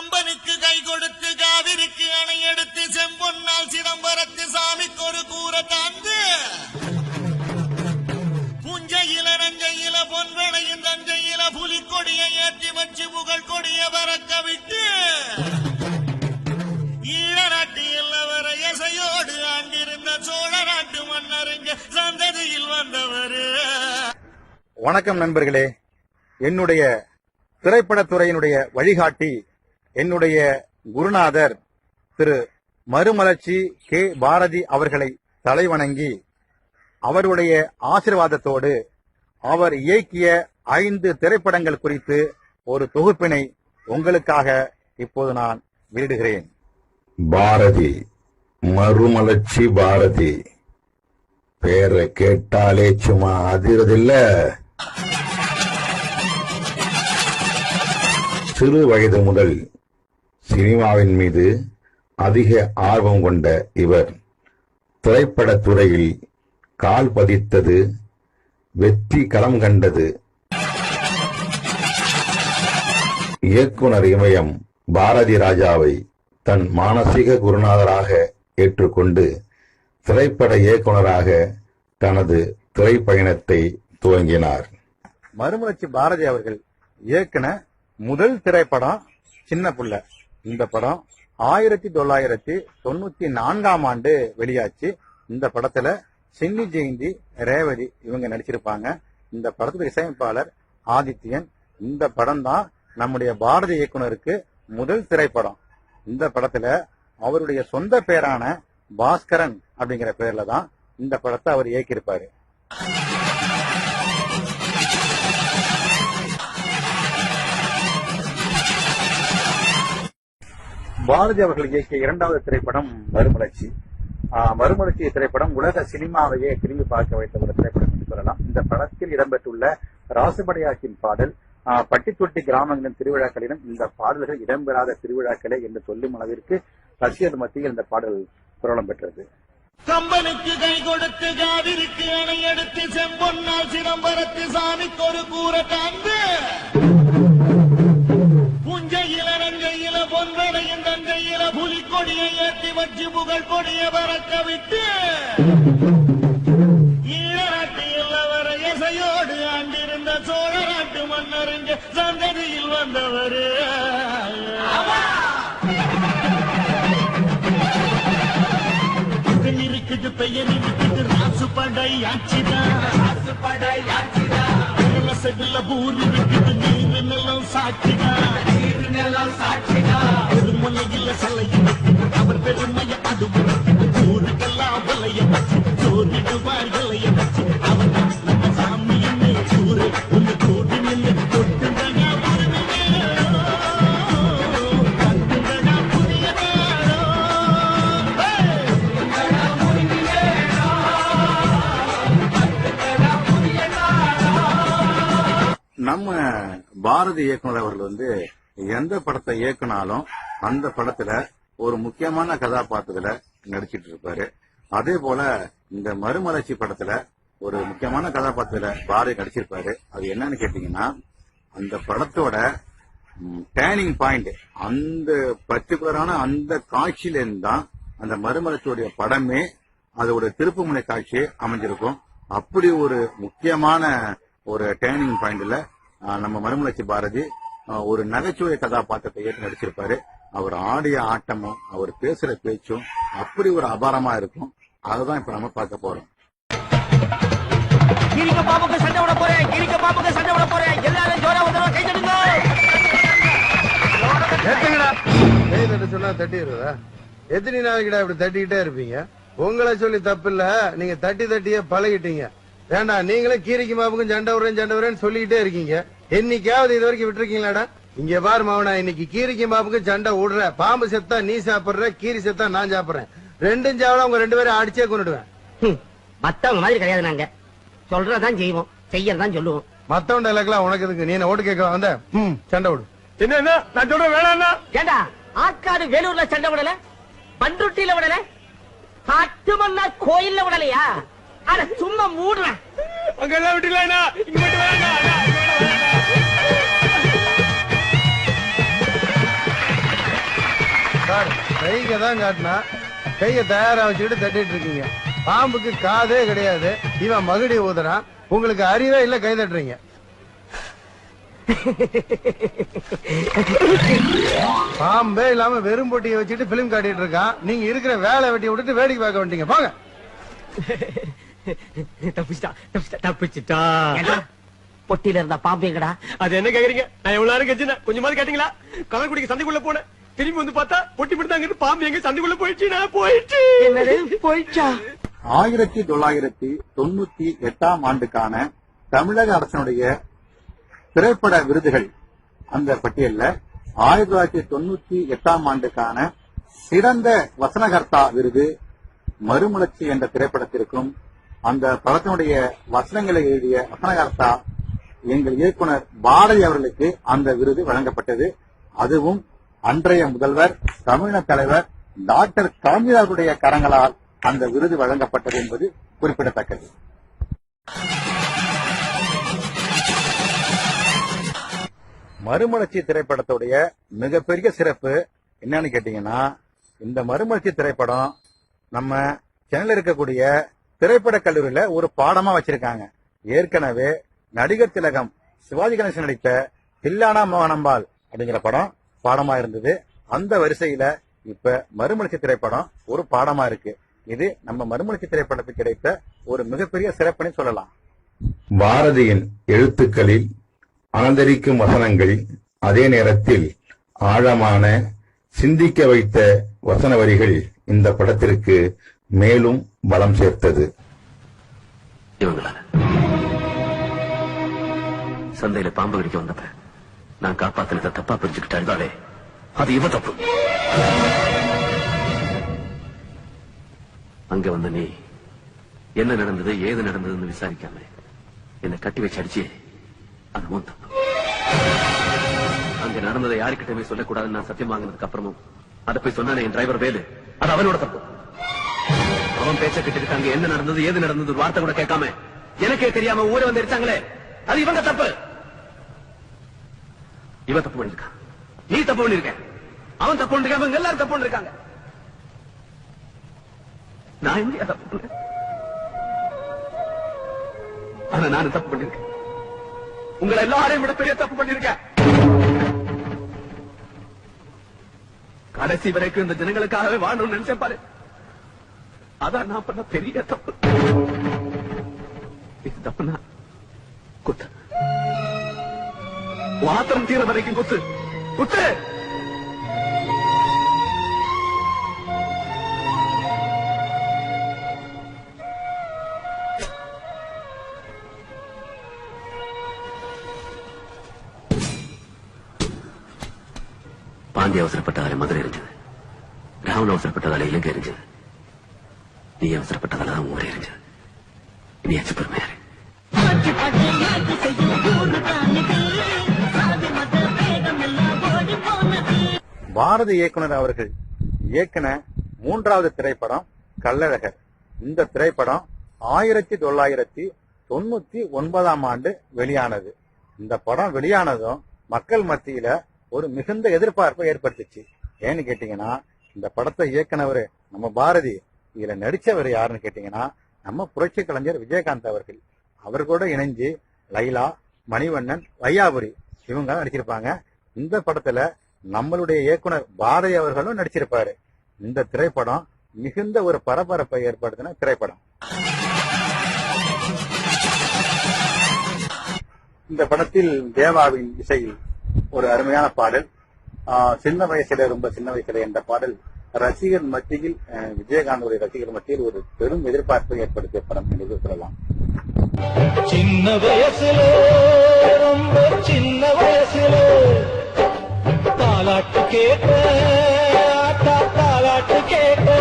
கம்பனுக்கு கை கொடுத்து காவிரிக்கு அணை எடுத்து செம்பொன்னால் சிதம்பரத்து சாமிக்கு ஒரு கூரை தாந்து. புஞ்சையில நஞ்சையில பொன்வளையும் தஞ்சையில புலிக்கொடியை ஏற்றி வச்சு புகழ் கொடிய பறக்க விட்டு ஈழ நாட்டு அவர இசையோடு ஆண்டிருந்த சோழ நாட்டு மன்னருங்க சந்ததியில் வந்தவரு. வணக்கம் நண்பர்களே. என்னுடைய திரைப்படத்துறையினுடைய வழிகாட்டி என்னுடைய குருநாதர் திரு மறுமலர்ச்சி கே. பாரதி அவர்களை தலைவணங்கி அவருடைய ஆசிர்வாதத்தோடு அவர் இயக்கிய ஐந்து திரைப்படங்கள் குறித்து ஒரு தொகுப்பினை உங்களுக்காக இப்போது நான் வெளியிடுகிறேன். பாரதி மறுமலர்ச்சி பாரதி. பேரை கேட்டாலே சும்மா அதிரதில்ல. சிறு வயது முதல் சினிமாவின் மீது அதிக ஆர்வம் கொண்ட இவர். திரைப்படத் துறையில் கால் பதித்தது வெற்றி களம் கண்டது. இயக்குனர் இமயம் பாரதி ராஜாவை தன் மானசீக குருநாதராக ஏற்றுக்கொண்டு திரைப்பட இயக்குனராக தனது திரைப்பயணத்தை துவங்கினார். மறுமலர்ச்சி பாரதி அவர்கள் இயக்குன முதல் திரைப்படம் சின்ன புள்ள. இந்த படம் ஆயிரத்தி தொள்ளாயிரத்தி தொண்ணூத்தி நான்காம் ஆண்டு வெளியாச்சு. இந்த படத்துல சின்னி ஜெயந்தி ரேவதி இவங்க நடிச்சிருப்பாங்க. இந்த படத்துக்கு இசையமைப்பாளர் ஆதித்யன். இந்த படம் தான் நம்முடைய பாரதி இயக்குனருக்கு முதல் திரைப்படம். இந்த படத்துல அவருடைய சொந்த பேரான பாஸ்கரன் அப்படிங்கிற பேர்ல தான் இந்த படத்தை அவர் இயக்கியிருப்பாரு. பாரதி அவர்கள் இயக்கிய இரண்டாவது திரைப்படம் மறுமலர்ச்சி. ஆஹ், மறுமலர்ச்சி திரைப்படம் உலக சினிமாவையே திரும்பி பார்க்க வைத்த ஒரு திரைப்படம் என்று சொல்லலாம். இந்த படத்தில் இடம்பெற்றுள்ள ராசுபடையாக்கின் பாடல் ஆஹ், கிராமங்களின் திருவிழாக்களிலும் இந்த பாடல்கள் இடம்பெறாத திருவிழாக்களே என்று சொல்லும் அளவிற்கு ரசிகர் மத்தியில் இந்த பாடல் பிரபலம் பெற்றது. கம்பனுக்கு கை கொடுத்து காவிரிக்கு அணை எடுத்து செம்பொன்னால் சிதம்பரத்து சாமிக்கு ஒரு கூற காண்பு புலிக்கொடியை ஏற்றி வச்சு புகழ் கொடிய பறக்க விட்டு இசையோடு ஆண்டிருந்த சோழ நாட்டு மன்னருங்க சந்ததியில் வந்தவரு. இருக்குது பெயர் இருக்குது ராசு படை ஆட்சிதான். ராசு படை ஆட்சிதான் செல்ல பூரி இருக்குது நீர் நிலம் சாட்சிதான். நீர் நிலம் சாட்சிதான். பெருமலையில் சிலையும் அவர் பெருமைய அதுவும் ஊருக்கெல்லாம் வலைய வச்சு சோறிடுவார் இலைய வச்சு அவர் நம்ம சாமி என்ன உங்க கூட்டி நின்று நம்ம பாரதி இயக்குனர் அவர்கள் வந்து எந்த படத்தை இயக்குனாலும் அந்த படத்துல ஒரு முக்கியமான கதாபாத்திரத்துல நடிச்சிட்டு இருப்பாரு அதே போல இந்த மறுமலர்ச்சி படத்துல ஒரு முக்கியமான கதாபாத்திரத்துல பாரதி நடிச்சிருப்பாரு. அது என்னன்னு கேட்டீங்கன்னா அந்த படத்தோட டேர்னிங் பாயிண்ட் அந்த பர்டிகுலரான அந்த காட்சியிலிருந்து தான் அந்த மறுமலர்ச்சியுடைய படமே அதோட திருப்புமுனை காட்சி அமைஞ்சிருக்கும். அப்படி ஒரு முக்கியமான ஒரு டேர்னிங் பாயிண்ட்ல நம்ம மறுமலர்ச்சி பாரதி ஒரு நகைச்சுவை கதாபாத்திரத்தை ஏற்று நடிச்சிருப்பாரு. அவர் ஆடிய ஆட்டமும் அவர் பேசுற பேச்சும் அப்படி ஒரு அபாரமா இருக்கும். அதுதான் இப்ப நம்ம பார்க்க போறோம். கிரிக்க பாம்புக்கு சண்டை விட போறேன் கிரிக்க பாம்புக்கு சண்டை விட போறேன். எல்லாரும் ஜோரா வந்து கை தட்டுங்க. கை தட்ட சொன்னா தட்டிடுறதா? எத்தனை நாளைக்குடா இப்படி தட்டிக்கிட்டே இருப்பீங்க? உங்களை சொல்லி தப்பு இல்ல நீங்க தட்டி தட்டியே பழகிட்டீங்க. ஏண்டா நீங்களும் கீரிக்கு மாப்புக்கும் சண்டை விடுறேன் சண்டை விடுறேன்னு சொல்லிக்கிட்டே இருக்கீங்க. என்னைக்காவது இது வரைக்கும் விட்டுருக்கீங்களாடா? இங்க பாரு மாவனா இன்னைக்கு கீரிக்கு மாப்புக்கும் சண்டை விடுற பாம்பு செத்தா நீ சாப்பிடுற கீரி செத்தா நான் சாப்பிடுறேன். ரெண்டும் சாவலாம் உங்க ரெண்டு பேரும் அடிச்சே கொண்டுடுவேன் மத்தவங்க மாதிரி கிடையாது நாங்க. சொல்றதான் செய்வோம் செய்யறதான் சொல்லுவோம். மத்தவன் டைலாக்லாம் உனக்கு எதுக்கு? நீ என்ன ஓட்டு கேட்க வந்த? சண்டை விடு. என்ன நான் சொல்றேன் வேணாம்னா ஏண்டா ஆற்காடு வேலூர்ல சண்டை விடல? பண்ருட்டியில விடல? காட்டுமன்னா கோயில்ல விடலையா? அட சும்மா மூடுறேன். அங்க எல்லாம் விட்டுலாம் இங்க மட்டும் வேணாம் கைக்கு தான் காட்டினா. கைய தயாரா வச்சுக்கிட்டு தட்டிட்டு இருக்கீங்க. பாம்புக்கு காதே கிடையாது. இவன் மகுடி ஊதுறான் உங்களுக்கு அறிவே இல்ல கை தட்டுறீங்க. பாம்பே இல்லாம வெறும் பொட்டியை வச்சுட்டு பிலிம் காட்டிட்டு இருக்கான் நீங்க இருக்கிற வேலை வெட்டி விட்டுட்டு வேடிக்கை பார்க்க வந்துட்டீங்க. போங்க தப்பிச்சிட்டா தப்பிச்சிட்டா பொட்டியில இருந்த பாம்பு எங்கடா? அது என்ன கேக்குறீங்க? நான் எவ்வளவு நேரம் கழிச்சு கொஞ்சமாவது கேட்டீங்களா? கலர் குடிக்க சந்தைக்குள்ள போனேன். திரும்பி வந்து பார்த்தா பொட்டி பிடித்தாங்க பாம்பு எங்க சந்தைக்குள்ள போயிடுச்சு. நான் போயிடுச்சு. போயிடுச்சா? ஆயிரத்தி தொள்ளாயிரத்தி தொண்ணூத்தி எட்டாம் ஆண்டுக்கான தமிழக அரசனுடைய திரைப்பட விருதுகள் அந்த பட்டியல்ல ஆயிரத்தி தொள்ளாயிரத்தி தொண்ணூத்தி எட்டாம் ஆண்டுக்கான சிறந்த வசனகர்த்தா விருது மறுமலர்ச்சி என்ற திரைப்படத்திற்கும் அந்த படத்தினுடைய வசனங்களை எழுதிய வசனகர்த்தா எங்கள் இயக்குனர் பாரதி அவர்களுக்கு அந்த விருது வழங்கப்பட்டது. அதுவும் அன்றைய முதல்வர் தமிழக தலைவர் டாக்டர் கலைஞர் கரங்களால் அந்த விருது வழங்கப்பட்டது என்பது குறிப்பிடத்தக்கது. மறுமலர்ச்சி திரைப்படத்துடைய மிகப்பெரிய சிறப்பு என்னன்னு கேட்டீங்கன்னா இந்த மறுமலர்ச்சி திரைப்படம் நம்ம சென்னையில் இருக்கக்கூடிய திரைப்பட கல்லூரியில ஒரு பாடமா வச்சிருக்காங்க. ஏற்கனவே நடிகர் திலகம் சிவாஜி கணேசன் நடித்த தில்லானா மோகனம்பால் அப்படிங்கிற படம் பாடமா இருந்தது அந்த வரிசையில இப்ப மறுமலர்ச்சி திரைப்படம் ஒரு பாடமா இருக்கு. இது நம்ம மறுமலர்ச்சி திரைப்படத்துக்கு கிடைத்த ஒரு மிகப்பெரிய சிறப்புன்னு சொல்லலாம். பாரதியின் எழுத்துக்களில் அனந்தரிக்கும் வசனங்கள் அதே நேரத்தில் ஆழமான சிந்திக்க வைத்த வசன வரிகள் இந்த படத்திற்கு மேலும் பலம் சேர்த்தது. சந்தையில பாம்பு கடிக்க வந்தப்ப நான் காப்பாத்தினத தப்பா பிரிச்சுக்கிட்டு அது இவ தப்பு. அங்க வந்த நீ என்ன நடந்தது ஏது நடந்ததுன்னு விசாரிக்காம என்னை கட்டி வச்சு அடிச்சு அதுவும் தப்பு. அங்க நடந்ததை யாருக்கிட்டமே சொல்லக்கூடாதுன்னு நான் சத்தியம் வாங்கினதுக்கு அப்புறமும் அதை போய் சொன்னானே என் டிரைவர் வேலு. அது அவனோட தப்பு. அவன் பேச்ச கிட்ட அங்க என்ன நடந்தது ஏது நடந்தது வார்த்தை கூட கேட்காம எனக்கே தெரியாம ஊரை வந்து அடிச்சாங்களே அது இவங்க தப்பு. இவன் தப்பு பண்ணிருக்கான் நீ தப்பு பண்ணிருக்க. அவன் தப்பு பண்ணிருக்கான் இவங்க எல்லாரும் தப்பு பண்ணிருக்காங்க. நான் இந்தியா தப்பு பண்ணேன் ஆனா நான் தப்பு பண்ணிருக்கேன். உங்களை எல்லாரையும் விட பெரிய தப்பு பண்ணிருக்கேன். கடைசி வரைக்கும் இந்த ஜனங்களுக்காகவே வாழணும்னு நினைச்சேன் பாரு. அதான் நான் பண்ண பெரிய தப்பு. இது தப்புனா குத்து. வாத்திரம் தீர வரைக்கும் குத்து. குத்து! பாண்டி அவசரப்பட்டதால மதுரை எரிஞ்சது ராவண அவசரப்பட்டதால இலங்கை எரிஞ்சது நீ அவசரப்பட்டதால தான் ஊரே எரிஞ்சது நீ அச்சு பெருமையாரு பாரதி இயக்குனர் அவர்கள் இயக்கின மூன்றாவது திரைப்படம் கள்ளழகர். இந்த திரைப்படம் ஆயிரத்தி தொள்ளாயிரத்தி தொண்ணூத்தி ஒன்பதாம் ஆண்டு வெளியானது. இந்த படம் வெளியானதும் மக்கள் மத்தியில ஒரு மிகுந்த எதிர்பார்ப்பை ஏற்படுத்துச்சு. ஏன்னு கேட்டீங்கன்னா இந்த படத்தை இயக்குனவர் நம்ம பாரதி இதுல நடிச்சவர் யாருன்னு கேட்டீங்கன்னா நம்ம புரட்சி கலைஞர் விஜயகாந்த் அவர்கள். அவர் கூட இணைஞ்சு லைலா மணிவண்ணன் வையாபுரி இவங்க நடிச்சிருப்பாங்க. இந்த படத்துல நம்மளுடைய இயக்குனர் பாரதி அவர்களும் நடிச்சிருப்பாரு. இந்த திரைப்படம் மிகுந்த ஒரு பரபரப்பை ஏற்படுத்தின திரைப்படம். இந்த படத்தில் தேவாவின் இசையில் ஒரு அருமையான பாடல். ஆஹ் சின்ன வயசுல ரொம்ப சின்ன வயசுல என்ற பாடல். ரசிகர் மத்தியில் அஹ், ரசிகர் மத்தியில் ஒரு பெரும் எதிர்பார்ப்பை ஏற்படுத்திய படம் என்று சொல்லலாம். சின்ன வயசுல ரொம்ப சின்ன வயசுல தாலாட்டு கேட்டு ஆத்தா தாலாட்டு கேட்டு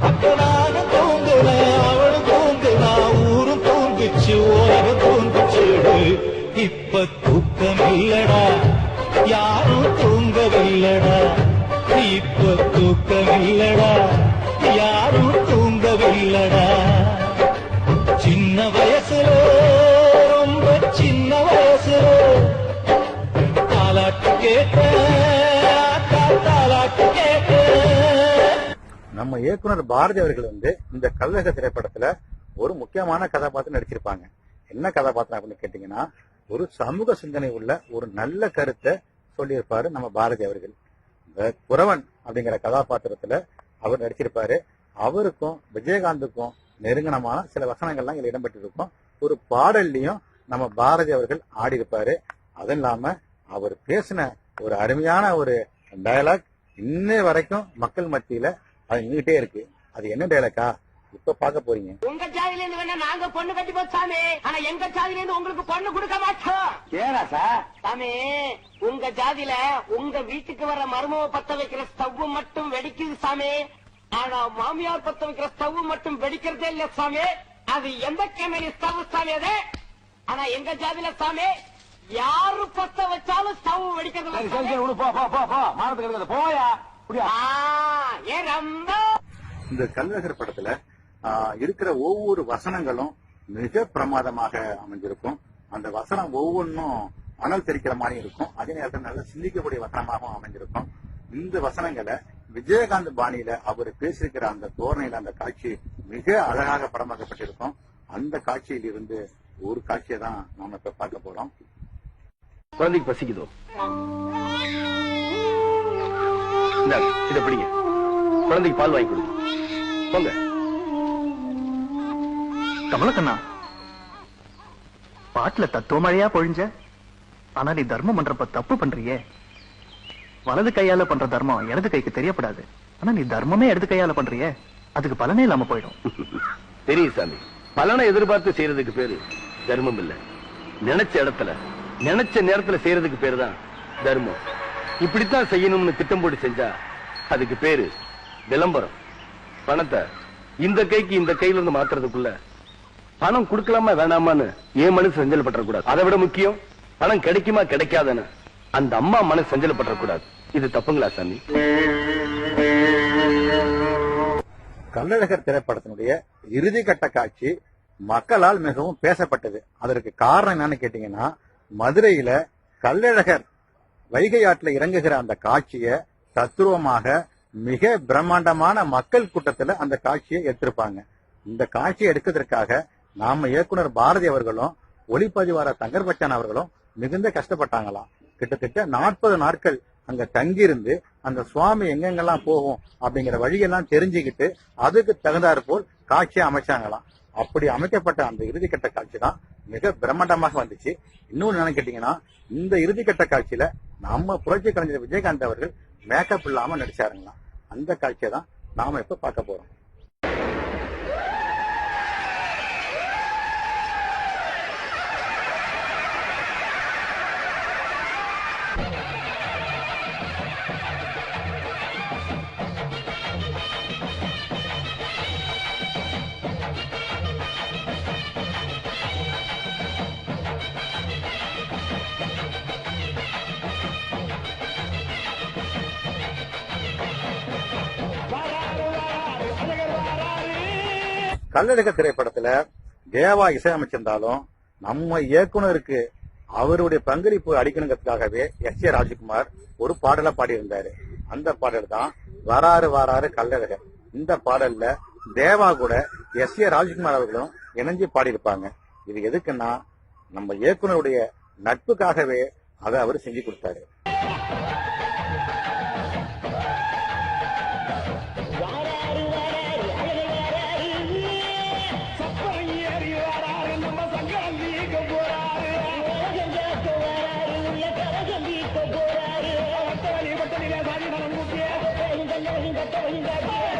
அப்ப நானும் தூங்குனேன் அவளும் தூங்குனா ஊரும் தூங்குச்சு உலகம் தூங்குச்சுடு இப்ப தூக்கம் இல்லடா யாரும் தூங்கவில்லடா இப்ப தூக்கம் இல்லடா யாரும் தூங்கவில்லடா. நம்ம இயக்குனர் பாரதி அவர்கள் வந்து இந்த கல்லக திரைப்படத்துல ஒரு முக்கியமான கதாபாத்திரம் நடிச்சிருப்பாங்க. என்ன கதாபாத்திரம் அப்படின்னு கேட்டீங்கன்னா ஒரு சமூக சிந்தனை உள்ள ஒரு நல்ல கருத்தை சொல்லியிருப்பாரு நம்ம பாரதி அவர்கள். இந்த குறவன் அப்படிங்கிற கதாபாத்திரத்துல அவர் நடிச்சிருப்பாரு. அவருக்கும் விஜயகாந்துக்கும் நெருங்கனமான சில வசனங்கள்லாம் இதுல இடம்பெற்றிருக்கும். ஒரு பாடல்லையும் நம்ம பாரதி அவர்கள் ஆடி இருப்பாரு அதுவும் இல்லாம அவர் பேசின ஒரு அருமையான ஒரு டயலாக் இன்ன வரைக்கும் மக்கள் மத்தியில அது நின்றுட்டே இருக்கு. அது என்ன டயலாக்கா இப்ப பார்க்க போறீங்க? உங்க ஜாதியில இருந்து வேணா நாங்க பொண்ணு கட்டி போச்சாமே ஆனா எங்க ஜாதியில இருந்து உங்களுக்கு பொண்ணு கொடுக்க மாட்டோம். ஏரா சார்? சாமி உங்க ஜாதியில உங்க வீட்டுக்கு வர மருமவ பத்த வைக்கிற ஸ்டவ் மட்டும் வெடிக்குது சாமி. ஆனா மாமியார் பத்த வைக்கிற ஸ்டவ் மட்டும் வெடிக்கிறதே இல்ல சாமி. அது எந்த கம்பெனி ஸ்டவ் சாமி அது? ஆனா எங்க ஜாதியில சாமி யாரு பத்த வச்சாலும் ஸ்டவ் வெடிக்கிறது போயா. இந்த கல்லழகர் படத்துல ஆஹ், இருக்கிற ஒவ்வொரு வசனங்களும் மிக பிரமாதமாக அமைஞ்சிருக்கும். அந்த வசனம் ஒவ்வொன்றும் அனல் தெரிக்கிற மாதிரி இருக்கும். அதே நேரத்தில் நல்ல சிந்திக்கக்கூடிய வசனமாகவும் அமைஞ்சிருக்கும். இந்த வசனங்களை விஜயகாந்த் பாணியில அவர் பேசியிருக்கிற அந்த தோரணையில அந்த காட்சி மிக அழகாக படமாக்கப்பட்டிருக்கும். அந்த காட்சியில் இருந்து ஒரு காட்சியை தான் நாம இப்ப பார்க்க போறோம். குழந்தைக்கு பசிக்குதோ? இதை பிடிங்க. குழந்தைக்கு பால் வாங்கி கொடுங்க. போங்க. கமலக்கண்ணா பாட்டுல தத்துவ மழையா பொழிஞ்ச? ஆனா நீ தர்மம் பண்றப்ப தப்பு பண்றியே. வலது கையால பண்ற தர்மம் இடது கைக்கு தெரியப்படாது. ஆனா நீ தர்மமே இடது கையால பண்றியே. அதுக்கு பலனே இல்லாம போயிடும். தெரியும் சாமி. பலனை எதிர்பார்த்து செய்யறதுக்கு பேரு தர்மம் இல்ல. நினைச்ச இடத்துல நினைச்ச நேரத்துல செய்யறதுக்கு பேரு தான் தர்மம். இப்படித்தான் செய்யணும்னு திட்டம் போட்டு செஞ்சா அதுக்கு பேரு விளம்பரம். பணத்தை இந்த கைக்கு இந்த கையில இருந்து மாத்துறதுக்குள்ள பணம் கொடுக்கலாமா வேணாமான்னு என் மனசு செஞ்சல் பற்றக்கூடாது அதை விட முக்கியம் பணம் கிடைக்குமா கிடைக்காதன்னு அந்த அம்மா மனசு செஞ்சல் பற்றக்கூடாது இது தப்புங்களா சாமி? கள்ளழகர் திரைப்படத்தினுடைய இறுதி கட்ட காட்சி மக்களால் மிகவும் பேசப்பட்டது. அதற்கு காரணம் என்னன்னு கேட்டீங்கன்னா மதுரையில கள்ளழகர் வைகை ஆற்றுல இறங்குகிற அந்த காட்சியை தத்துருவமாக மிக பிரம்மாண்டமான மக்கள் கூட்டத்துல அந்த காட்சியை எடுத்திருப்பாங்க. இந்த காட்சியை எடுக்கிறதுக்காக நாம இயக்குனர் பாரதி அவர்களும் ஒளிப்பதிவாளர் தங்கர் பச்சான் அவர்களும் மிகுந்த கஷ்டப்பட்டாங்களாம். கிட்டத்தட்ட நாற்பது நாட்கள் அங்க தங்கியிருந்து அந்த சுவாமி எங்கெங்கெல்லாம் போகும் அப்படிங்கிற வழியெல்லாம் தெரிஞ்சுக்கிட்டு அதுக்கு தகுந்தாற் போல் காட்சியை அமைச்சாங்களாம். அப்படி அமைக்கப்பட்ட அந்த இறுதிக்கட்ட காட்சி தான் மிக பிரம்மாண்டமாக வந்துச்சு. இன்னொன்னு நினைக்கிட்டீங்கன்னா இந்த இறுதிக்கட்ட காட்சியில நம்ம புரட்சி கலைஞர் விஜயகாந்த் அவர்கள் மேக்கப் இல்லாம நடிச்சாருங்களாம். அந்த காட்சியை தான் நாம இப்ப பார்க்க போறோம். கல்லழக திரைப்படத்துல தேவா இசையமைச்சிருந்தாலும் நம்ம இயக்குனருக்கு அவருடைய பங்களிப்பு அடிக்கணுங்கிறதுக்காகவே எஸ் ஏ ராஜ்குமார் ஒரு பாடலை பாடியிருந்தாரு. அந்த பாடல் தான் வராறு வராறு கல்லழகர் இந்த பாடல்ல தேவா கூட எஸ் ஏ ராஜ்குமார் அவர்களும் இணைஞ்சு பாடியிருப்பாங்க. இது எதுக்குன்னா நம்ம இயக்குனருடைய நட்புக்காகவே அதை அவர் செஞ்சு கொடுத்தாரு. 都应该变。